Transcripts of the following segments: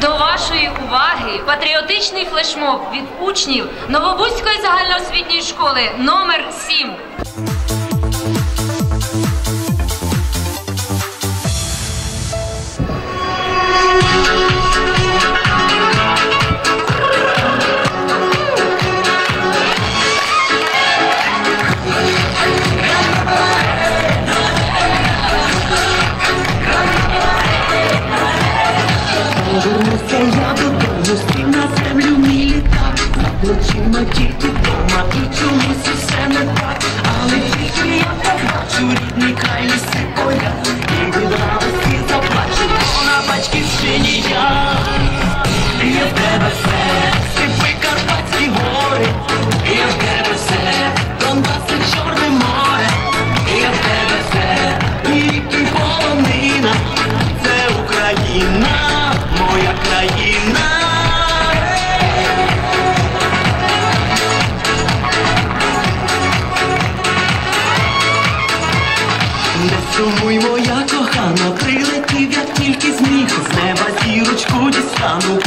До вашої уваги патріотичний флешмоб від учнів Новобузької загальноосвітньої школи номер 7 감옥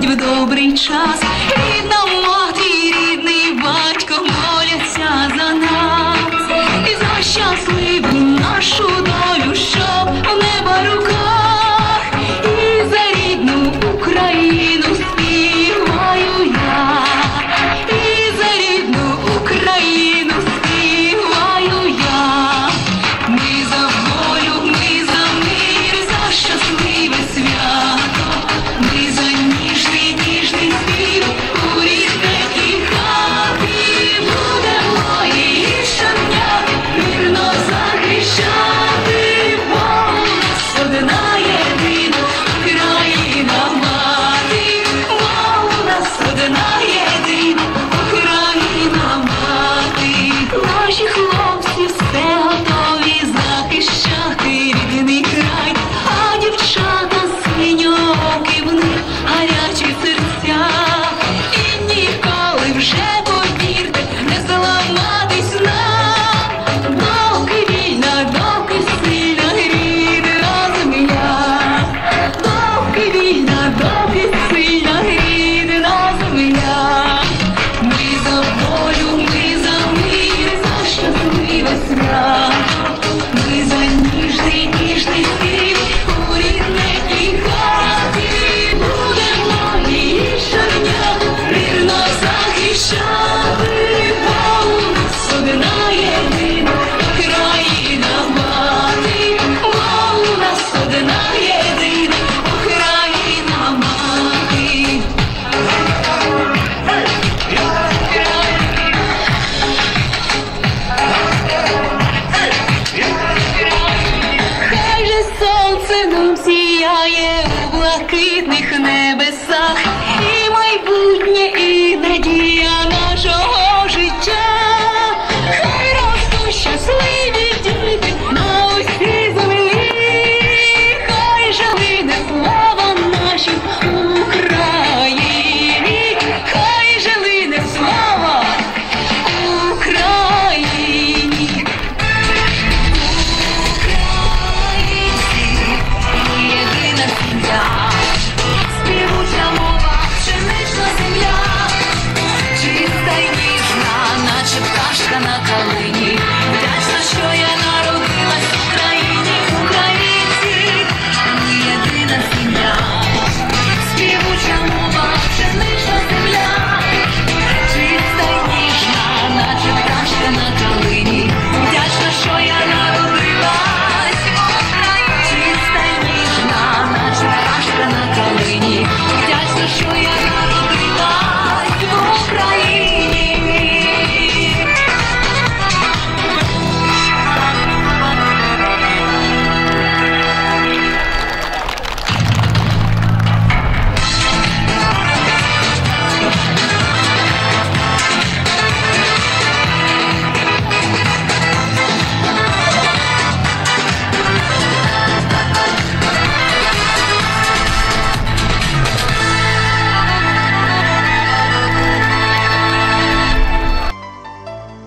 Будь в добрий час. Yeah. блакитних неб.